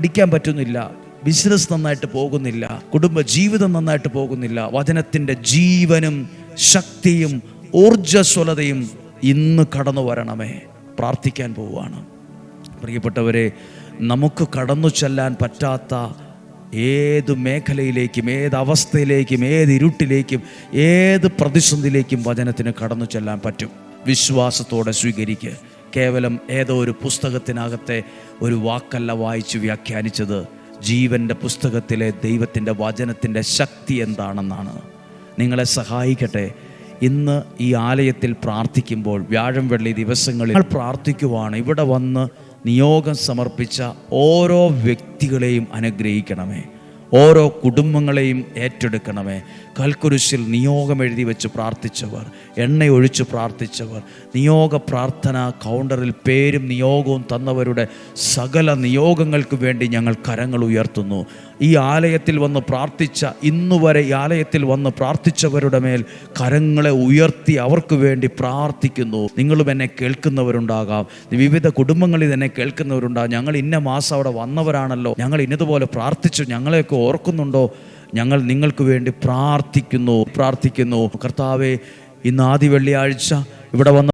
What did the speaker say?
പഠിക്കാൻ പറ്റുന്നില്ല ബിസിനസ് നന്നായിട്ട് പോകുന്നില്ല കുടുംബ ജീവിതം നന്നായിട്ട് പോകുന്നില്ല വചനത്തിന്റെ ജീവനും ശക്തിയും ഊർജസ്വലതയും ഇന്ന് കടന്നു വരണമേ. പ്രാർത്ഥിക്കാൻ പോവുകയാണ്. പ്രിയപ്പെട്ടവരെ നമുക്ക് കടന്നു ചെല്ലാൻ പറ്റാത്ത ഏത് മേഖലയിലേക്കും ഏത് അവസ്ഥയിലേക്കും ഏത് ഇരുട്ടിലേക്കും ഏത് പ്രതിസന്ധിയിലേക്കും വചനത്തിന് കടന്നു ചെല്ലാൻ പറ്റും. വിശ്വാസത്തോടെ സ്വീകരിക്കുക കേവലം ഏതോ ഒരു പുസ്തകത്തിനകത്തെ ഒരു വാക്കല്ല വായിച്ച് വ്യാഖ്യാനിച്ചത്. ജീവന്റെ പുസ്തകത്തിലെ ദൈവത്തിന്റെ വചനത്തിന്റെ ശക്തി എന്താണെന്നാണ്. നിങ്ങളെ സഹായിക്കട്ടെ. ഇന്ന് ഈ ആലയത്തിൽ പ്രാർത്ഥിക്കുമ്പോൾ വ്യാഴം വെള്ളി ദിവസങ്ങളിൽ പ്രാർത്ഥിക്കുവാണ്. ഇവിടെ വന്ന് നിയോഗം സമർപ്പിച്ച ഓരോ വ്യക്തികളെയും അനുഗ്രഹിക്കണമേ. ഓരോ കുടുംബങ്ങളെയും ഏറ്റെടുക്കണമേ. കൽക്കുരിശിൽ നിയോഗം എഴുതി വെച്ച് പ്രാർത്ഥിച്ചവർ എണ്ണയൊഴിച്ച് പ്രാർത്ഥിച്ചവർ നിയോഗ പ്രാർത്ഥന കൗണ്ടറിൽ പേരും നിയോഗവും തന്നവരുടെ സകല നിയോഗങ്ങൾക്ക് വേണ്ടി ഞങ്ങൾ കരങ്ങൾ ഉയർത്തുന്നു. ഈ ആലയത്തിൽ വന്ന് പ്രാർത്ഥിച്ച ഇന്നുവരെ ഈ ആലയത്തിൽ വന്ന് പ്രാർത്ഥിച്ചവരുടെ മേൽ കരങ്ങളെ ഉയർത്തി അവർക്ക് വേണ്ടി പ്രാർത്ഥിക്കുന്നു. നിങ്ങളും എന്നെ കേൾക്കുന്നവരുണ്ടാകാം. വിവിധ കുടുംബങ്ങളിൽ എന്നെ കേൾക്കുന്നവരുണ്ടാകാം. ഞങ്ങൾ ഇന്ന മാസം അവിടെ വന്നവരാണല്ലോ. ഞങ്ങൾ ഇന്നതുപോലെ പ്രാർത്ഥിച്ചു. ഞങ്ങളെയൊക്കെ ഓർക്കുന്നുണ്ടോ? ഞങ്ങൾ നിങ്ങൾക്ക് വേണ്ടി പ്രാർത്ഥിക്കുന്നു പ്രാർത്ഥിക്കുന്നു. കർത്താവെ ഇന്ന് ആദ്യ വെള്ളിയാഴ്ച ഇവിടെ വന്ന്